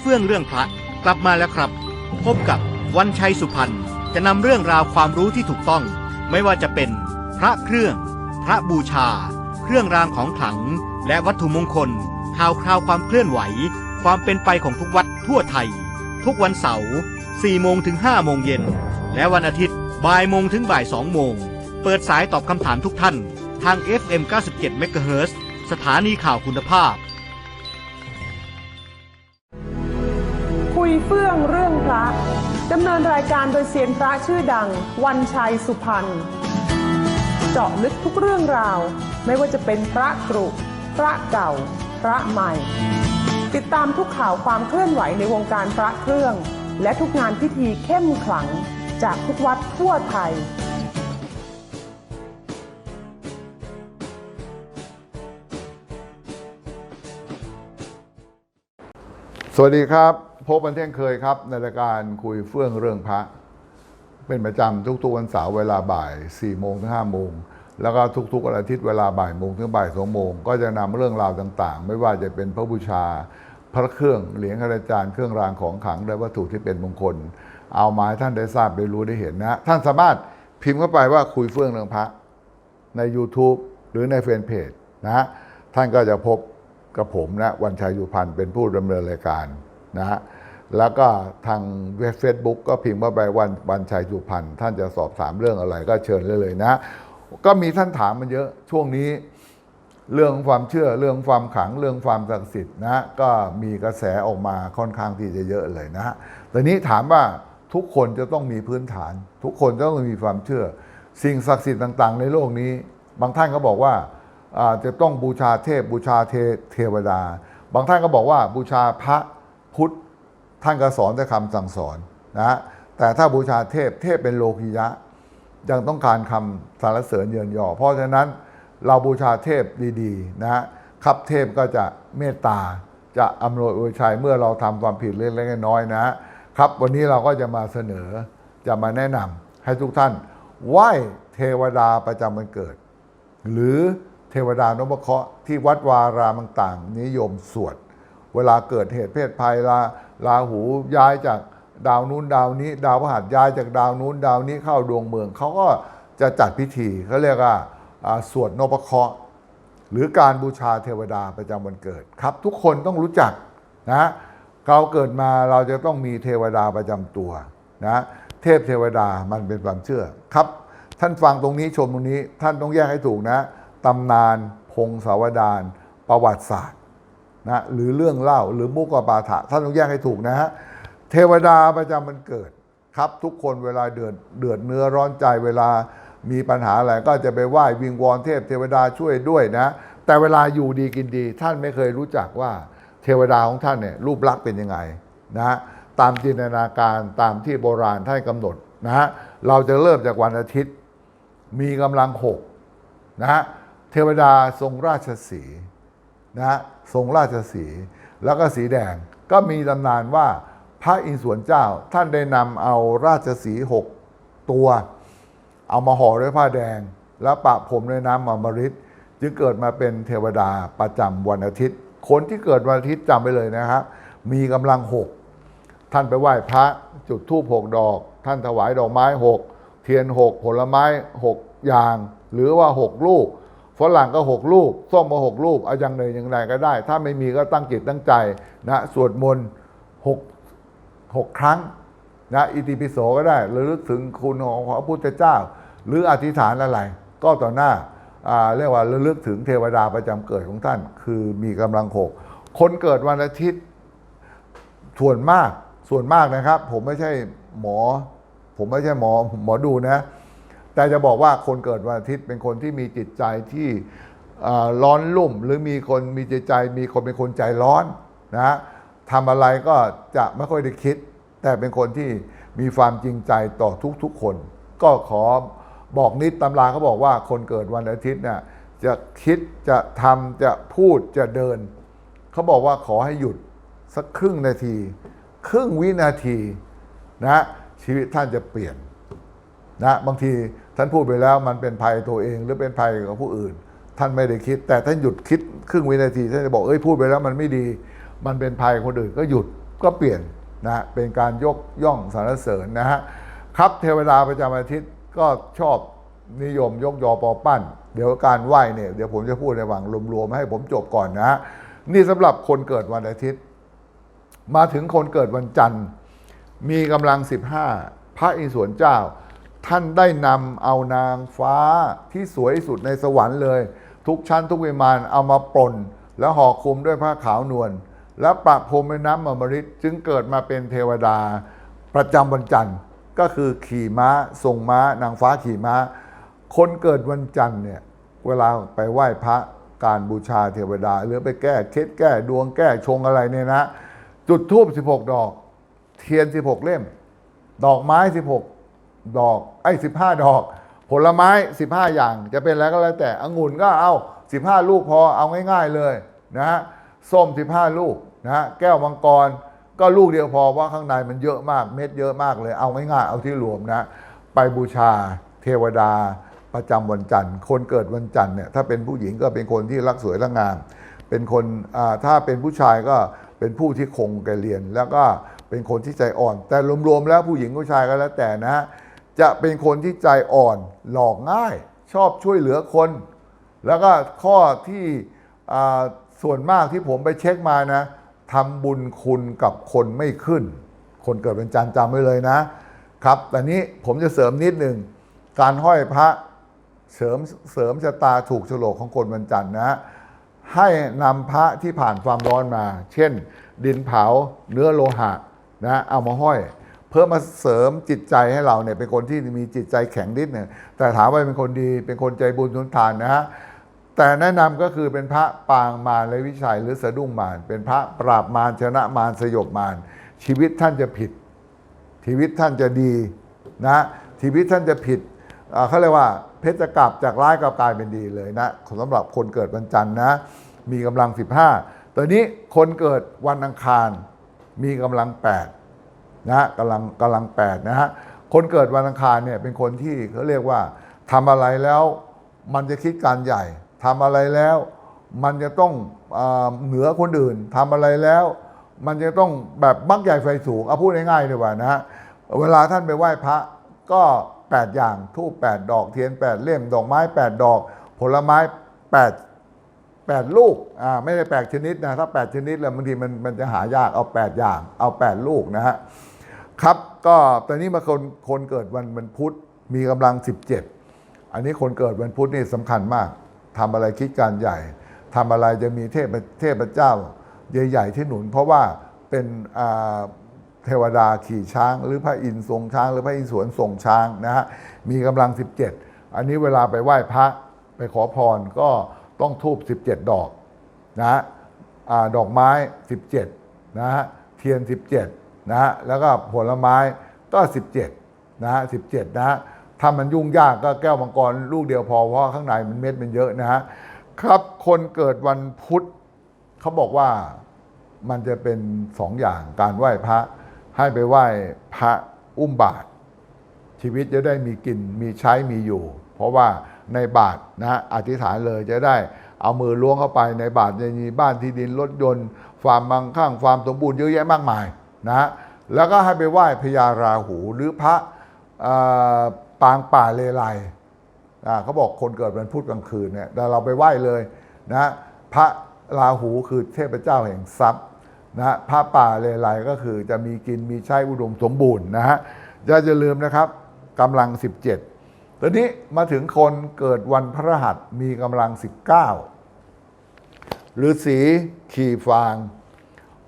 เฟื่องเรื่องพระกลับมาแล้วครับ พบกับวันชัยสุพรรณจะนำเรื่องราวความรู้ที่ถูกต้อง ไม่ว่าจะเป็นพระเครื่อง พระบูชา เครื่องรางของขลัง และวัตถุมงคลข่าวคราวความเคลื่อนไหว ความเป็นไปของทุกวัดทั่วไทย ทุกวันเสาร์4โมงถึง5โมงเย็น และวันอาทิตย์บ่ายโมงถึงบ่าย2โมง เปิดสายตอบคำถามทุกท่าน ทาง FM 97 MHz สถานีข่าวคุณภาพ คุยเฟื่องเรื่องพระดำเนินรายการโดยเซียนพระชื่อดัง วันชัยสุพรรณเจาะลึกทุกเรื่องราว ไม่ว่าจะเป็นพระกรุพระเก่า พระใหม่ ติดตามทุกข่าวความเคลื่อนไหวในวงการพระเครื่อง และทุกงานพิธีเข้มขลัง จากทุกวัดทั่วไทยสวัสดีครับ พบกันเที่ยงเคยครับในรายการคุยเฟื่องเรื่องพระ เป็นประจำทุกๆวันเสาร์เวลาบ่าย4โมงถึง5โมงแล้วก็ทุกๆวันอาทิตย์เวลาบ่ายโมงถึงบ่าย2โมงก็จะนำเรื่องราวต่างๆ ไม่ว่าจะเป็นพระบูชา พระเครื่องเหรียญอาจารย์เครื่องรางของขลังและวัตถุที่เป็นมงคล เอามาให้ท่านได้ทราบได้รู้ได้เห็นนะท่านสามารถพิมพ์เข้าไปว่าคุยเฟื่องเรื่องพระใน YouTube หรือในแฟนเพจนะฮะท่านก็จะพบกับผมนะวันชัยยุพันธ์เป็นผู้ดำเนินรายการนะฮะ แล้วก็ทางเฟซบุ๊กก็พิมพ์เข้าไปวันวันชัยยุพันท่านจะสอบถามเรื่องอะไรก็เชิญเลยเลยนะ ก็มีท่านถามมันเยอะช่วงนี้เรื่องความเชื่อเรื่องความขังเรื่องความศักดิ์สิทธิ์นะ ก็มีกระแสออกมาค่อนข้างที่จะเยอะเลยนะแต่นี้ถามว่าทุกคนจะต้องมีพื้นฐาน ทุกคนจะต้องมีความเชื่อ สิ่งศักดิ์สิทธิ์ต่าง ๆ ในโลกนี้ บางท่านก็บอกว่าอ่าจะต้องบูชาเทพบูชาเทเทวดา บางท่านก็บอกว่าบูชาพระพุทธ ท่านก็สอนแต่คำสั่งสอนนะฮะแต่ถ้าบูชาเทพเทพเป็นโลกิยะ ยังต้องการคำสรรเสริญเยินยอ เพราะฉะนั้นเราบูชาเทพดีๆนะฮะครับเทพก็จะเมตตาจะอำนวยอวยชัยเมื่อเราทำความผิดเล็กๆน้อยๆนะฮะครับ วันนี้เราก็จะมาเสนอจะมาแนะนำให้ทุกท่านไหว้เทวดาประจำวันเกิด หรือเทวดานพเคราะห์ที่วัดวารามต่างๆ นิยมสวด เวลาเกิดเหตุเพศภัยลา ลาหูย้ายจากดาวนู้นดาวนี้ ดาวพฤหัสย้ายจากดาวนู้นดาวนี้เข้าดวงเมืองเขาก็จะจัดพิธีเขาเรียกว่าอ่าสวดนพเคราะห์หรือการบูชาเทวดาประจำวันเกิดครับ ทุกคนต้องรู้จักนะเราเกิดมาเราจะต้องมีเทวดาประจำตัวนะเทพเทวดามันเป็นความเชื่อครับ ท่านฟังตรงนี้ชมตรงนี้ท่านต้องแยกให้ถูกนะตำนานพงศาวดารประวัติศาสตร์ นะหรือเรื่องเล่าหรือมุกปาฐะท่านต้องแยกให้ถูกนะฮะเทวดาประจำมันเกิดครับ ทุกคนเวลาเดือดเดือดเนื้อร้อนใจเวลามีปัญหาอะไรก็จะไปไหว้วิงวอนเทพเทวดาช่วยด้วยนะ แต่เวลาอยู่ดีกินดี ท่านไม่เคยรู้จักว่าเทวดาของท่านเนี่ยรูปลักษณ์เป็นยังไงนะตามจินตนาการตามที่โบราณท่านกำหนดนะฮะเราจะเริ่มจากวันอาทิตย์ มีกำลังหกนะฮะเทวดาทรงราชสี นะทรงราชสีแล้วก็สีแดงก็มีตำนานว่าพระอินทร์สวนเจ้าท่านได้นำเอาราชสีห์หกตัว เอามาห่อด้วยผ้าแดง แล้วปะผมด้วยน้ำอมฤตจึงเกิดมาเป็นเทวดาประจำวันอาทิตย์ คนที่เกิดวันอาทิตย์จำไปเลยนะครับ มีกำลังหกท่านไปไหว้พระจุดธูปหกดอก ท่านถวายดอกไม้หกเทียนหกผลไม้หกอย่าง หรือว่าหกลูก ฝรั่งก็หกลูกส้มก็หกลูกเอาอย่างหนึ่งอย่างใดก็ได้ ถ้าไม่มีก็ตั้งจิตตั้งใจนะสวดมนต์หกหกครั้งนะอิติปิโสก็ได้หระลึกถึงคุณของพระพุทธเจ้า หรืออธิษฐานอะไร ก็ต่อหน้าเรียกว่าระลึกถึงเทวดาประจำเกิดของท่าน คือมีกำลังหกคนเกิดวันอาทิตย์ส่วนมากส่วนมากนะครับ ผมไม่ใช่หมอ ผมไม่ใช่หมอหมอดูนะ แต่จะบอกว่าคนเกิดวันอาทิตย์เป็นคนที่มีจิตใจที่ร้อนรุ่ม หรือมีคนมีจิตใจ มีคนเป็นคนใจร้อนนะทำอะไรก็จะไม่ค่อยได้คิด แต่เป็นคนที่มีความจริงใจต่อทุกๆคน ก็ขอบอกนิดตำราเขาบอกว่าคนเกิดวันอาทิตย์เนี่ยจะคิดจะทำจะพูดจะเดิน เขาบอกว่าขอให้หยุดสักครึ่งนาที ครึ่งวินาทีนะชีวิตท่านจะเปลี่ยนนะบางที ท่านพูดไปแล้วมันเป็นภัยตัวเอง หรือเป็นภัยกับผู้อื่น ท่านไม่ได้คิด แต่ท่านหยุดคิดครึ่งวินาทีท่านจะบอกเอ้ยพูดไปแล้วมันไม่ดี มันเป็นภัยคนอื่นก็หยุดก็เปลี่ยนนะเป็นการยกย่องสรรเสริญนะฮะครับเทวดาประจำอาทิตย์ก็ชอบนิยมยกยอปอปั้น เดี๋ยวการไหว้เนี่ยเดี๋ยวผมจะพูดในหวังรวมๆให้ผมจบก่อนนะฮะนี่สำหรับคนเกิดวันอาทิตย์ มาถึงคนเกิดวันจันทร์ มีกำลัง 15 พระอิศวรเจ้า ท่านได้นำเอานางฟ้าที่สวยสุดในสวรรค์เลย ทุกชั้นทุกวิมานเอามาปลนแล้วห่อคลุมด้วยผ้าขาวนวลแล้วประพรมด้วยน้ำอมฤตจึงเกิดมาเป็นเทวดาประจำวันจันทร์ก็คือขี่ม้าทรงม้า นางฟ้าขี่ม้า คนเกิดวันจันทร์เนี่ยเวลาไปไหว้พระการบูชาเทวดา หรือไปแก้เคล็ดแก้ดวงแก้ชงอะไรเนี่ยนะ จุดทูบ16 ดอก เทียน 16 เล่ม ดอกไม้ 16 ดอกไอ้15ดอก ผลไม้15อย่างจะเป็นอะไรก็แล้วแต่องุ่นก็เอา15ลูกพอเอาง่าย ๆเลยนะฮะส้ม15ลูกนะฮะแก้วมังกรก็ลูกเดียวพอเพราข้างในมันเยอะมากเม็ดเยอะมากเลย เอาง่ายๆเอาที่รวมนะ ไปบูชาเทวดาประจำวันจันทร์ คนเกิดวันจันทร์เนี่ยถ้าเป็นผู้หญิงก็เป็นคนที่รักสวยรักงาม เป็นคนอ่าถ้าเป็นผู้ชายก็เป็นผู้ที่คงแกเรียน แล้วก็เป็นคนที่ใจอ่อน แต่รวมๆแล้วผู้หญิงผู้ชายก็แล้วแต่นะฮะ จะเป็นคนที่ใจอ่อนหลอกง่าย ชอบช่วยเหลือคน แล้วก็ข้อที่ส่วนมากที่ผมไปเช็คมานะทำบุญคุณกับคนไม่ขึ้น คนเกิดเป็นจันจำไว้เลยนะครับแต่นี้ผมจะเสริมนิดหนึ่งการห้อยพระเสริมเสริมชะตาถูกโฉลกของคนวันจันทร์นะให้นำพระที่ผ่านความร้อนมา เช่น ดินเผาเนื้อโลหะนะเอามาห้อย พื่อมาเสริมจิตใจให้เราเนี่ยเป็นคนที่มีจิตใจแข็งนิดหนึ่งแต่ถามว่าเป็นคนดีเป็นคนใจบุญทุนทานนะฮะแต่แนะนำก็คือเป็นพระปางมารและวิชัยหรือสะดุ้งมารเป็นพระปราบมารชนะมารสยบมารชีวิตท่านจะผิด ชีวิตท่านจะดีนะชีวิตท่านจะผิดเขาเรียกว่าเพชรกลับจากร้ายกลับกลายเป็นดีเลยนะสำหรับคนเกิดวันจันทร์นะ มีกำลัง 15ตอนนี้คนเกิดวันอังคารมีกำลัง 8 นะกำลังกำลัง8นะฮะคนเกิดวันอังคารเนี่ยเป็นคนที่เขาเรียกว่าทำอะไรแล้วมันจะคิดการใหญ่ทำอะไรแล้วมันจะต้องเหนือคนอื่นทำอะไรแล้ว มันจะต้องแบบบักใหญ่ไฟสูงเอาพูดง่ายๆดีกว่านะฮะเวลาท่านไปไหว้พระก็ 8 อย่างทูบ8ดอกเทียน 8 เล่มดอกไม้ 8 ดอก ผลไม้ 8 8 ลูกอ่าไม่ได้ 8 ชนิดนะถ้า 8 ชนิดแล้วบางทีมันมันจะหายากเอา 8 อย่างเอา 8 ลูกนะฮะ ครับก็ตอนนี้มาคนคนเกิดวันวันพุธมีกำลัง 17 อันนี้คนเกิดวันพุธนี่สำคัญมากทำอะไรคิดการใหญ่ทำอะไรจะมีเทพเทพเจ้า ใหญ่ๆที่หนุน เพราะว่าเป็นอ่าเทวดาขี่ช้าง หรือพระอินทร์ทรงช้าง หรือพระอินทร์สวนทรงช้างนะฮะมีกำลัง 17 อันนี้เวลาไปไหว้พระไปขอพรก็ต้องทูบ17 ดอกนะฮะดอกไม้ 17นะฮะเทียน 17 นะฮะแล้วก็ผลไม้ก็ 17นะฮะ17นะฮะถ้ามันยุ่งยากก็แก้วมังกรลูกเดียวพอเพราะข้างในมันเม็ดมันเยอะนะฮะครับคนเกิดวันพุธเขาบอกว่ามันจะเป็นสองอย่างการไหว้พระให้ไปไหว้พระอุ้มบาตรชีวิตจะได้มีกินมีใช้มีอยู่ เพราะว่าในบาตนะฮะอธิษฐานเลยจะได้เอามือล้วงเข้าไปในบาตจะมีบ้านที่ดินรถยนต์ความมั่งคั่งความสมบูรณ์เยอะแยะมากมาย นะแล้วก็ให้ไปไหว้พญาราหูหรือพระปางป่าเลไลเขาบอกคนเกิดวันพุธกลางคืนเนี่ยแต่เราไปไหว้เลยนะพระราหูคือเทพเจ้าแห่งทรัพย์นะพระป่าเลไลก็คือจะมีกินมีใช้อุดมสมบูรณ์นะฮะอย่าจะลืมนะครับกำลัง 17 ตอนนี้มาถึงคนเกิดวันพระหัสมีกำลัง 19 หรือสีขี่ฟาง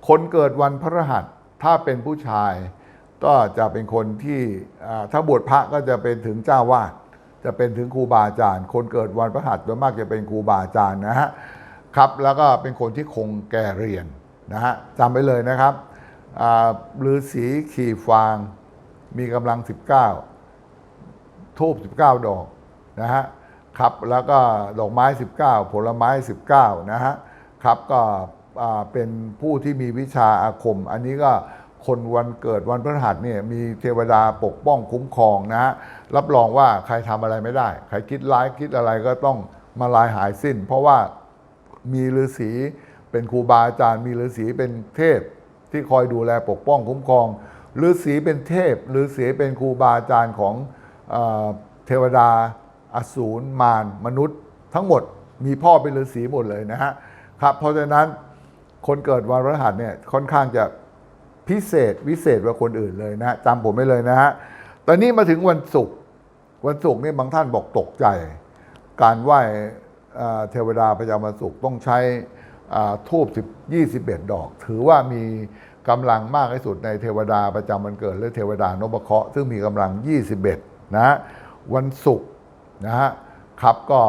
คนเกิดวันพระหัส ถ้าเป็นผู้ชายก็จะเป็นคนที่ถ้าบวชพระก็จะเป็นถึงเจ้าวาดจะเป็นถึงครูบาอาจารย์ คนเกิดวันพระหัสโดยมากจะเป็นครูบาอาจารย์นะฮะครับแล้วก็เป็นคนที่คงแก่เรียนนะฮะจำไว้เลยนะครับฤาษีขี่ฟาง มีกำลัง 19 ทูบ19 ดอกนะฮะครับแล้วก็ดอกไม้ 19 ผลไม้ 19 นะฮะครับก็ เป็นผู้ที่มีวิชาอาคม อันนี้ก็คนวันเกิดวันพฤหัสเนี่ยมีเทวดาปกป้องคุ้มครองนะฮะรับรองว่าใครทำอะไรไม่ได้ ใครคิดร้ายคิดอะไรก็ต้องมาลายหายสิ้น เพราะว่ามีฤาษีเป็นครูบาอาจารย์ มีฤาษีเป็นเทพที่คอยดูแลปกป้องคุ้มครองฤาษีเป็นเทพฤาษีเป็นครูบาอาจารย์ของเอเทวดาอสูรมารมนุษย์ ทั้งหมดมีพ่อเป็นฤาษีหมดเลยนะฮะครับเพราะฉะนั้น คนเกิดวันพฤหัสเนี่ยค่อนข้างจะพิเศษวิเศษกว่าคนอื่นเลยนะจำผมไม่เลยนะฮะตอนนี้มาถึงวันศุกร์วันศุกร์นี่บางท่านบอกตกใจ การไหว้เทวดาประจำวันศุกร์ต้องใช้ทูบ10 21 ดอก ถือว่ามีกำลังมากที่สุดในเทวดาประจำวันเกิดหรือเทวดานพเคราะห์ซึ่งมีกำลัง 21 นะฮะวันศุกร์นะฮะครับก็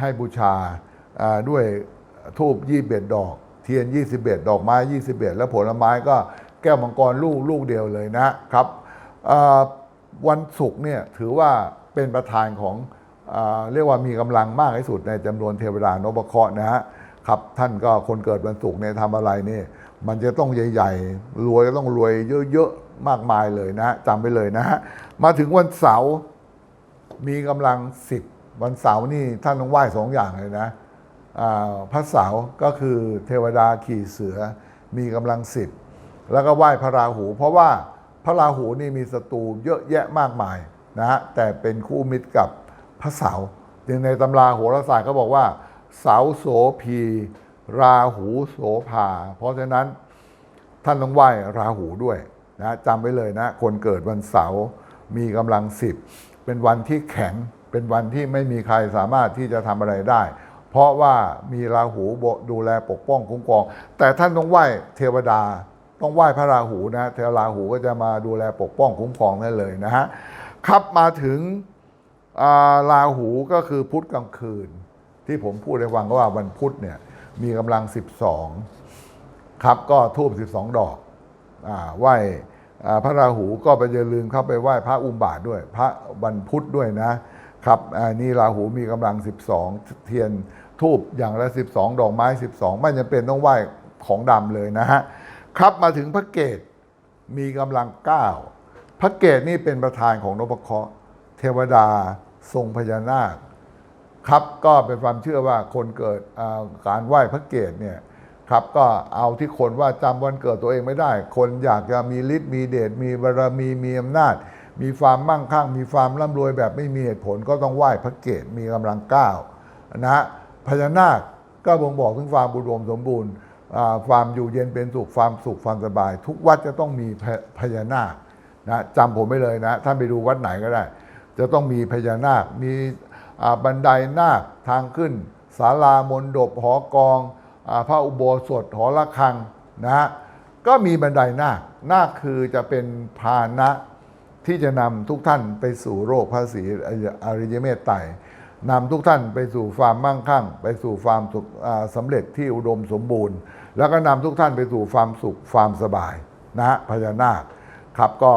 ให้บูชาอ่าด้วยทูบ21 ดอก เทียน 21 ดอกไม้ 21 แล้วผลไม้ก็แก้วมังกรลูกลูกเดียวเลยนะครับวันศุกร์เนี่ยถือว่าเป็นประธานของอเรียกว่ามีกำลังมากที่สุดในจำนวนเทวดานพเคราะห์นะฮะครับท่านก็คนเกิดวันศุกร์เนี่ยทำอะไรนี่มันจะต้องใหญ่ๆ รวยก็ต้องรวยเยอะๆ มากมายเลยนะจำไปเลยนะฮะมาถึงวันเสาร์มีกำลังสิบวันเสาร์นี่ท่านต้องไหว้สองอย่างเลยนะ พระเสาก็คือเทวดาขี่เสือมีกำลังสิบแล้วก็ไหว้พระราหู เพราะว่าพระราหูนี่มีศัตรูเยอะแยะมากมายนะฮะแต่เป็นคู่มิตรกับพระเสาจึงในตำราโหราศาสตร์ก็บอกว่าเสาโสพี ราหูโสภา เพราะฉะนั้นท่านต้องไหว้ราหูด้วยนะจำไว้เลยนะ คนเกิดวันเสาร์มีกำลังสิบเป็นวันที่แข็งเป็นวันที่ไม่มีใครสามารถที่จะทำอะไรได้ เพราะว่ามีราหูดูแลปกป้องคุ้มครอง แต่ท่านต้องไหว้เทวดา ต้องไหว้พระราหูนะเทวราหูก็จะมาดูแลปกป้องคุ้มครองนั่นเลยนะฮะครับมาถึงาราหูก็คือพุธกลางคืน ที่ผมพูดให้ฟังก็ว่าวันพุธเนี่ยมีกำลัง 12 ครับก็ทูบ12 ดอกอไหว้พระราหูก็ไปอย่าลืมเข้าไปไหว้พระอุมบาทด้วย พระวันพุธด้วยนะครับนี่ราหูมีกำลัง 12 เทียน ทูบอย่างละ 12 ดอกไม้ 12 ไม่จำเป็นต้องไหว้ของดำเลยนะฮะครับมาถึงพระเกตมีกำลัง 9 พระเกตนี่เป็นประธานของนพเคราะห์เทวดา ทรงพญานาค ครับก็เป็นความเชื่อว่าคนเกิดการไหว้พระเกศเนี่ยครับก็เอาที่คนว่าจำวันเกิดตัวเองไม่ได้ คนอยากจะมีฤทธิ์มีเดชมีบารมีมีอำนาจ มีความมั่งคั่ง มีความร่ำรวยแบบไม่มีเหตุผลก็ต้องไหว้พระเกศมีกำลังก้าวนะฮะ พญานาคก็บ่งบอกถึงความบุดมสมบูรณ์ความอยู่เย็นเป็นสุขความสุขความสบาย ทุกวัดจะต้องมีพญานาคนะจำผมไม่เลยนะท่านไปดูวัดไหนก็ได้ จะต้องมีพญานาค มีบันไดนาคทางขึ้นศาลามนดบหอกองพระอุโบสถหอระฆังนะฮะก็มีบันไดนาคนาคคือจะเป็นพานะที่จะนำทุกท่านไปสู่โลกพระศรีอริยเมตไตร นำทุกท่านไปสู่ความมั่งคั่ง ไปสู่ความสุขสำเร็จที่อุดมสมบูรณ์ แล้วก็นำทุกท่านไปสู่ความสุขความสบายนะฮะพญานาคครับก็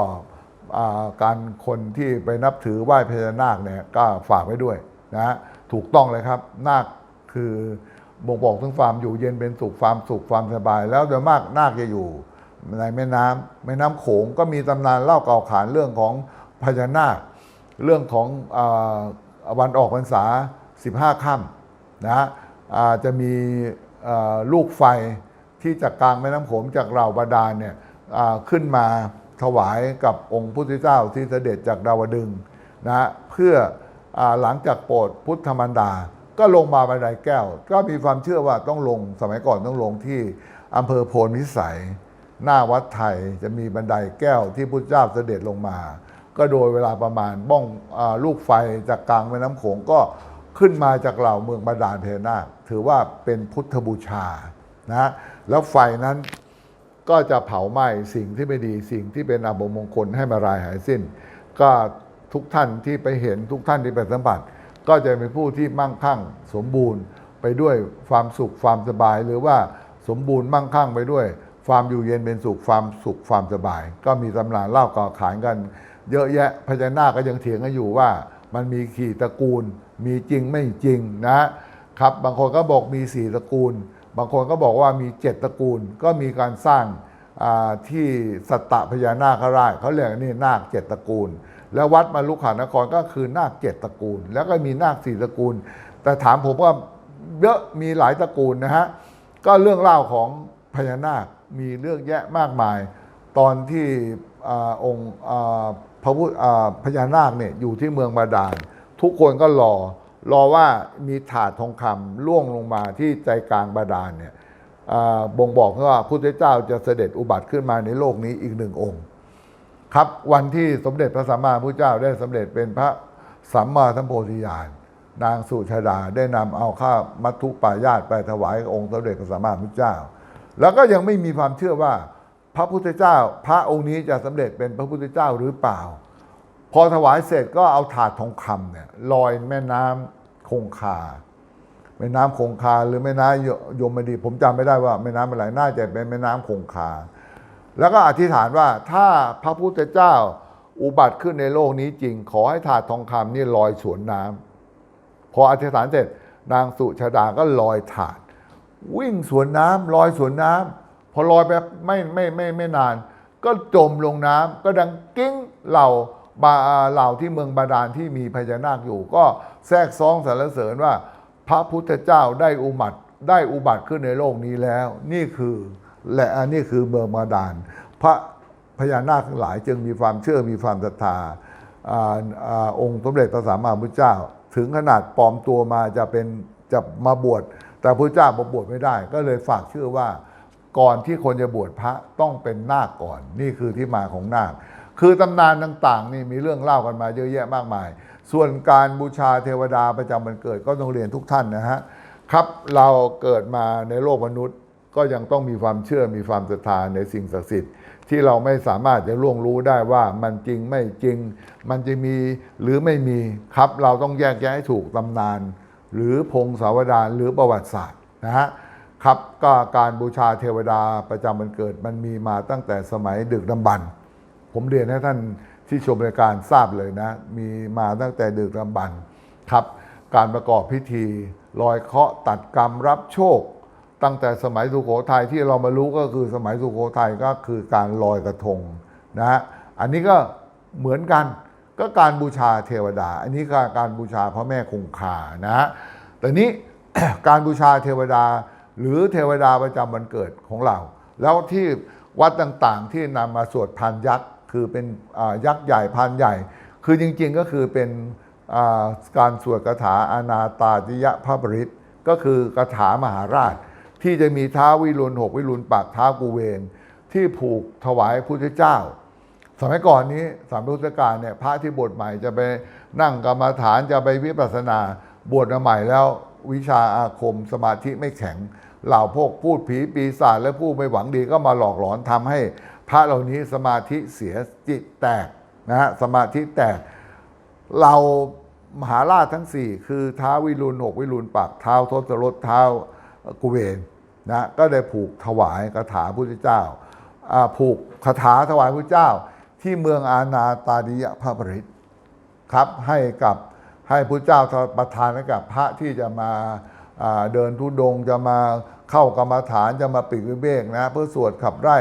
การคนที่ไปนับถือไหว้พญานาคเนี่ยก็ฝากไว้ด้วยนะฮะถูกต้องเลยครับนาคคือบ่งบอกถึงความอยู่เย็นเป็นสุขความสุขความสบาย แล้วโดยมากนาคจะอยู่ในแม่น้ำแม่น้ำโขงก็มีตำนานเล่าเก่าขานเรื่องของพญานาค เรื่องของอ วันออกพรรษา 15ค่ำนะฮะจะมีลูกไฟที่จากกลางแม่น้ำโขงจากเหล่าบาดาลเนี่ยขึ้นมาถวายกับองค์พุทธเจ้าที่เสด็จจากดาวดึงนะฮะเพื่ออหลังจากโปรดพุทธมันดา ก็ลงมาบันไดแก้ว ก็มีความเชื่อว่าต้องลงสมัยก่อนต้องลงที่อำเภอโพนวิสัย หน้าวัดไทยจะมีบันไดแก้วที่พุทธเจ้าเสด็จลงมา ก็โดยเวลาประมาณบ้องอลูกไฟจากกลางแม่น้ำโขงก็ขึ้นมาจากเหล่าเมืองบาดาลเพนาถือว่าเป็นพุทธบูชานะแล้วไฟนั้นก็จะเผาไหม้สิ่งที่ไม่ดีสิ่งที่เป็นอัปมงคลให้มารายหายสิ้น ก็ทุกท่านที่ไปเห็นทุกท่านที่ไปสัมผัสก็จะเป็นผู้ที่มั่งคั่งสมบูรณ์ไปด้วยความสุขความสบาย หรือว่าสมบูรณ์มั่งคั่งไปด้วย ความอยู่เย็นเป็นสุขความสุขความสบาย ก็มีตำนานเล่าก่อขานกัน เยอะแยะพญานาคก็ยังเถียงกันอยู่ว่า มันมีขี่ตระกูล มีจริงไม่จริงนะครับ บางคนก็บอกมีสี่ตระกูล บางคนก็บอกว่ามีเจ็ดตระกูล ก็มีการสร้างที่สัตตพญานาคราชเขาเรียกนี่นาคเจ็ดตระกูล แล้ววัดมารุขานครก็คือนาคเจ็ดตระกูล แล้วก็มีนาคสี่ตระกูล แต่ถามผมว่าเยอะมีหลายตระกูลนะฮะก็เรื่องเล่าของพญานาคมีเรื่องแยะมากมาย ตอนที่อองค์ ระพุทธพญานาคเนี่ยอยู่ที่เมืองบาดาล ทุกคนก็รอ รอว่ามีถาดทองคำล่วงลงมาที่ใจกลางบาดาลเนี่ยบ่งบอกว่าพระพุทธเจ้าจะเสด็จอุบัติขึ้นมาในโลกนี้อีกหนึ่งองค์ ครับวันที่สมเด็จพระสัมมาพุทธเจ้าได้สำเร็จเป็นพระสัมมาสัมโพธิญาณนางสุชาดาได้นำเอาข้ามัทุปายาตไปถวายองค์สมเด็จพระสัมมาสัมพุทธเจ้า แล้วก็ยังไม่มีความเชื่อว่า พระพุทธเจ้า พระองค์นี้จะสำเร็จเป็นพระพุทธเจ้าหรือเปล่า พอถวายเสร็จก็เอาถาดทองคำเนี่ยลอยแม่น้ำคงคาแม่น้ำคงคาหรือแม่น้ำยมดี ผมจำไม่ได้ว่าแม่น้ำอะไรน่าจะเป็นแม่น้ำคงคา แล้วก็อธิษฐานว่าถ้าพระพุทธเจ้าอุบัติขึ้นในโลกนี้จริง ขอให้ถาดทองคำนี่ลอยสวนน้ำพออธิษฐานเสร็จนางสุชาดาก็ลอยถาด วิ่งสวนน้ำลอยสวนน้ำพ อลอยไปไม่ไม่ไม่ไม่นาน ก็จมลงน้ำก็ดังกิ้งเหล่าบาเหล่าที่เมืองบาดาลที่มีพญานาคอยู่ ก็แทรกซ้องสรรเสริญว่า พระพุทธเจ้าได้อุบัติได้อุบัติขึ้นในโลกนี้แล้ว นี่คือและอันนี้คือเมืองบาดาล พระพญานาคทั้งหลายจึงมีความเชื่อมีความศรัทธาอ่าอ่าองค์สมเด็จพระสัมมาสัมพุทธเจ้า ถึงขนาดปลอมตัวมาจะเป็นจะมาบวชแต่พระเจ้ามาบวชไม่ได้ ก็เลยฝากชื่อว่า ก่อนที่คนจะบวชพระต้องเป็นนาคก่อน นี่คือที่มาของนาค คือตำนานต่างๆ นี่มีเรื่องเล่ากันมาเยอะแยะมากมาย ส่วนการบูชาเทวดาประจำวันเกิดก็ต้องเรียนทุกท่านนะฮะครับเราเกิดมาในโลกมนุษย์ ก็ยังต้องมีความเชื่อมีความศรัทธาในสิ่งศักดิ์สิทธิ์ที่เราไม่สามารถจะล่วงรู้ได้ว่ามันจริงไม่จริง มันจะมีหรือไม่มีครับ เราต้องแยกแยะให้ถูกตำนาน หรือพงศาวดารหรือประวัติศาสตร์นะฮะ ครับก็การบูชาเทวดาประจำวันเกิดมันมีมาตั้งแต่สมัยดึกดำบรรพ์ผมเรียนให้ท่านที่ชมรายการทราบเลยนะ มีมาตั้งแต่ดึกดำบรรพ์ครับ การประกอบพิธีลอยเคาะตัดกรรมรับโชค ตั้งแต่สมัยสุโขทัยที่เรามารู้ก็คือสมัยสุโขทัยก็คือการลอยกระทงนะฮะอันนี้ก็เหมือนกันก็การบูชาเทวดา อันนี้ก็การบูชาพระแม่คงคานะฮะแต่นี้การบูชาเทวดา หรือเทวดาประจำวันเกิดของเรา แล้วที่วัดต่างๆ ที่นำมาสวดพานยักษ์คือเป็นยักษ์ใหญ่พานใหญ่ คือจริงๆก็คือเป็นการสวดคาถาอานาตาติยะพระบริตก็คือคาถามหาราช ที่จะมีท้าวิรุณหกวิรุณปากท้ากุเวน ที่ผูกถวายพุทธเจ้า สมัยก่อนนี้สามพุทธกาลเนี่ยพระที่บวชใหม่จะไปนั่งกรรมฐานจะไปวิปัสสนาบวชมาใหม่แล้ววิชาอาคมสมาธิไม่แข็ง เหล่าพวกพูดผีปีศาจและผู้ไม่หวังดีก็มาหลอกหลอนทำให้พระเหล่านี้สมาธิเสียจิตแตกนะฮะสมาธิแตกเรามหาราชทั้งสี่คือท้าวิรุณหกวิรุณปักเท้าทศรถเท้ากุเวนนะก็ได้ผูกถวายคาถาพุทธเจ้าผูกคาถาถวายพุทธเจ้า ที่เมืองอาณาตาดิยพระบริตครับให้กับให้พุทธเจ้าประทานให้กับพระที่จะมาเดินทุดงค์จะมา เข้ากรรมฐานจะมาปีกวิเวกนะ เพื่อสวดขับไล่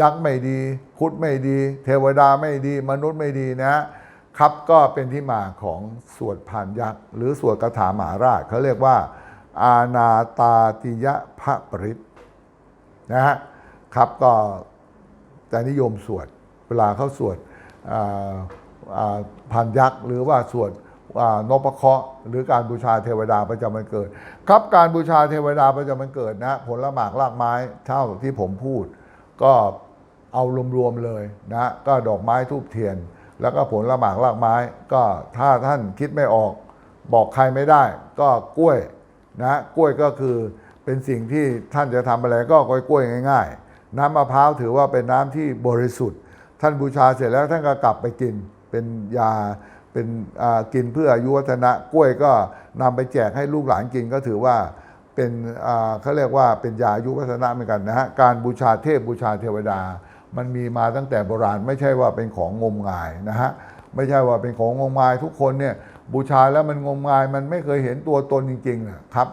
ยักษ์ไม่ดี คุดไม่ดี เทวดาไม่ดี มนุษย์ไม่ดีนะครับก็เป็นที่มาของสวดผ่านยักษ์ หรือสวดคาถาหมหาราชเขาเรียกว่า อาณาตาติยะพระปริตนะฮะครับก็แต่นิยมสวดเวลาเขาสวดผ่านยักษ์ หรือว่าสวด นพเคราะห์หรือการบูชาเทวดาประจำวันเกิด ครับการบูชาเทวดาประจำวันเกิดนะผลหมากรากไม้เท่าที่ผมพูด ก็เอารวมๆเลยนะก็ดอกไม้ทูบเทียน แล้วก็ผลละหมากรากไม้ ก็ถ้าท่านคิดไม่ออก บอกใครไม่ได้ ก็กล้วยนะกล้วยก็คือเป็นสิ่งที่ท่านจะทำอะไรก็กล้วยกล้วยง่าย ๆ น้ำมะพร้าวถือว่าเป็นน้ำที่บริสุทธิ์ ท่านบูชาเสร็จแล้วท่านก็กลับไปกินเป็นยา เป็นกินเพื่ออายุวัฒนะกล้วยก็นำไปแจกให้ลูกหลานกินก็ถือว่าเป็นเขาเรียกว่าเป็นยาอายุวัฒนะเหมือนกันนะฮะการบูชาเทพบูชาเทวดา มันมีมาตั้งแต่โบราณไม่ใช่ว่าเป็นของงมงายนะฮะไม่ใช่ว่าเป็นของงมงายทุกคนเนี่ยบูชาแล้วมันงมงายมันไม่เคยเห็นตัวตนจริงๆนะครับ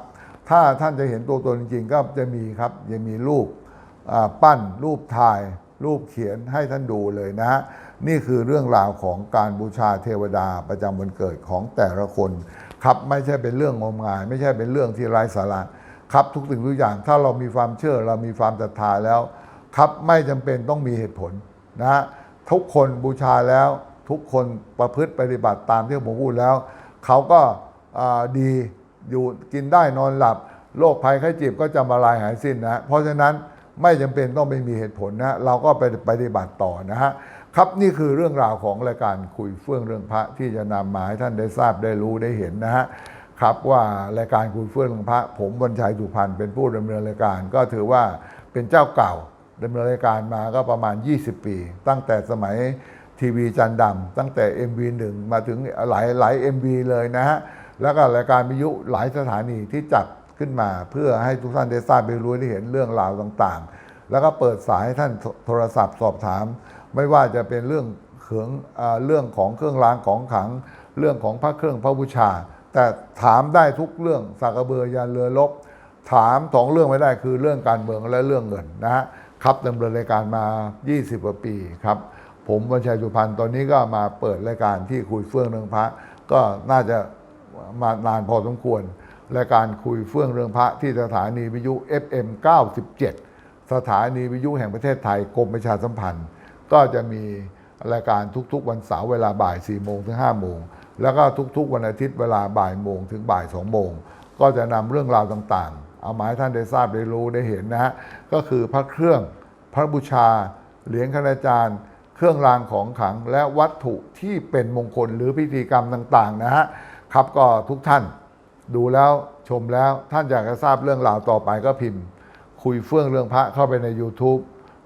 ถ้าท่านจะเห็นตัวตนจริงๆก็จะมีครับจะมีรูปปั้นรูปถ่ายรูปเขียนให้ท่านดูเลยนะฮะ นี่คือเรื่องราวของการบูชาเทวดาประจำวันเกิดของแต่ละคน ครับไม่ใช่เป็นเรื่องงมงาย ไม่ใช่เป็นเรื่องที่ไร้สาระครับทุกสิ่งทุกอย่างถ้าเรามีความเชื่อเรามีความศรัทธาแล้ว ครับไม่จำเป็นต้องมีเหตุผลนะฮะทุกคนบูชาแล้วทุกคนประพฤติปฏิบัติตามที่ผมพูดแล้ว เขาก็ดีอยู่กินได้นอนหลับโรคภัยไข้เจ็บก็จะมาลายหายสิ้นนะเพราะฉะนั้นไม่จำเป็นต้องไม่มีเหตุผลนะเราก็ไปปฏิบัติต่อนะฮะ ครับนี่คือเรื่องราวของรายการคุยเฟื่องเรื่องพระที่จะนำมาให้ท่านได้ทราบได้รู้ได้เห็นนะฮะครับว่ารายการคุยเฟื่องเรื่องพระ ผมบรรชัยสุพรรณเป็นผู้ดำเนินรายการ ก็ถือว่าเป็นเจ้าเก่าดำเนินรายการมาก็ประมาณ 20 ปี ตั้งแต่สมัยทีวีจันทร์ดำตั้งแต่ MV1 มาถึงหลายหลาย MV เลยนะฮะแล้วก็รายการวิทยุหลายสถานีที่จัดขึ้นมา เพื่อให้ทุกท่านได้ทราบได้รู้ได้เห็นเรื่องราวต่างๆ แล้วก็เปิดสายให้ท่านโทรศัพท์สอบถาม ไม่ว่าจะเป็นเรื่องเขืองเรื่องของเครื่องรางของขัง เรื่องของพระเครื่องพระบูชา แต่ถามได้ทุกเรื่องสากระเบือยันเรือลบ ถามสองเรื่องไม่ได้คือเรื่องการเมืองและเรื่องเงินนะฮะครับดำเนินรายการมา 20กว่าปีครับ ผมวัญชัยสุพรรณตอนนี้ก็มาเปิดรายการที่คุยเฟื่องเรื่องพระ ก็น่าจะมานานพอสมควรรายการคุยเฟื่องเรื่องพระที่สถานีวิทยุ FM 97 สถานีวิทยุแห่งประเทศไทยกรมประชาสัมพันธ์ ก็จะมีรายการทุกๆ วันเสาร์เวลาบ่าย4โมงถึง5โมง แล้วก็ทุกๆ วันอาทิตย์เวลาบ่ายโมงถึงบ่าย2โมง ก็จะนำเรื่องราวต่างๆ เอามาให้ท่านได้ทราบได้รู้ได้เห็นนะฮะ ก็คือพระเครื่อง พระบูชา เหรียญคณาจารย์ เครื่องรางของขลัง และวัตถุที่เป็นมงคลหรือพิธีกรรมต่างๆนะฮะ ครับก็ทุกท่านดูแล้วชมแล้วท่านอยากจะทราบเรื่องราวต่อไปก็พิมพ์ คุยเฟื่องเรื่องพระเข้าไปใน YouTube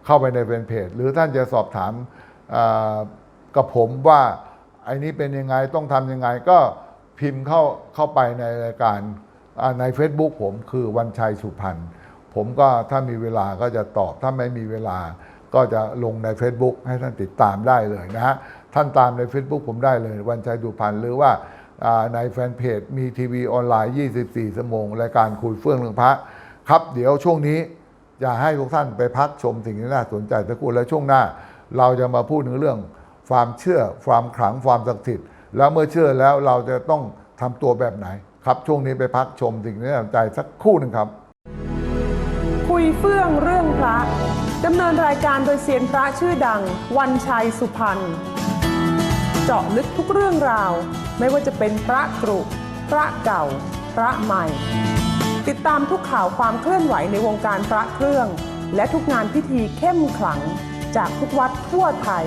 เข้าไปในแฟนเพจ หรือท่านจะสอบถามกับผมว่าไอ้นี้เป็นยังไงต้องทำยังไงก็พิมพ์เข้าเข้าไปในรายการใน Facebook ผมคือวันชัยสุพรรณผมก็ถ้ามีเวลาก็จะตอบ ถ้าไม่มีเวลาก็จะลงใน Facebook ให้ท่านติดตามได้เลยนะฮะ ท่านตามใน Facebook ผมได้เลย วันชัยสุพรรณหรือว่าอ่าในแฟนเพจมีทีวีออนไลน์ 24 ชั่วโมงรายการคุยเฟื่องเรื่องพระ ครับเดี๋ยวช่วงนี้ จะให้ทุกท่านไปพักชมสิ่งที่น่าสนใจสักครู่แล้วช่วงหน้า เราจะมาพูดถึงเรื่อง ความเชื่อความขลังความศักดิ์สิทธิ์แล้วเมื่อเชื่อแล้วเราจะต้องทำตัวแบบไหน ครับช่วงนี้ไปพักชมสิ่งที่น่าสนใจสักครู่หนึ่งครับ คุยเฟื่องเรื่องพระดำเนินรายการโดยเซียนพระชื่อดัง วันชัยสุพรรณเจาะลึกทุกเรื่องราว ไม่ว่าจะเป็นพระกรุ พระเก่า พระใหม่ ติดตามทุกข่าวความเคลื่อนไหวในวงการพระเครื่อง และทุกงานพิธีเข้มขลัง จากทุกวัดทั่วไทย